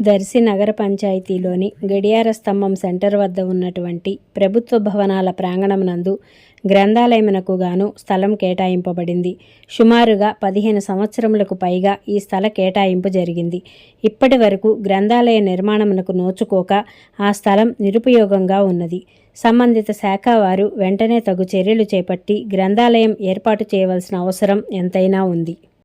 దర్శి నగర పంచాయతీలోని గడియార స్తంభం సెంటర్ వద్ద ఉన్నటువంటి ప్రభుత్వ భవనాల ప్రాంగణమునందు గ్రంథాలయమునకు గాను స్థలం కేటాయింపబడింది. సుమారుగా పదిహేను సంవత్సరములకు పైగా ఈ స్థల కేటాయింపు జరిగింది. ఇప్పటి వరకు గ్రంథాలయ నిర్మాణమునకు నోచుకోక ఆ స్థలం నిరుపయోగంగా ఉన్నది. సంబంధిత శాఖ వారు వెంటనే తగు చర్యలు చేపట్టి గ్రంథాలయం ఏర్పాటు చేయవలసిన అవసరం ఎంతైనా ఉంది.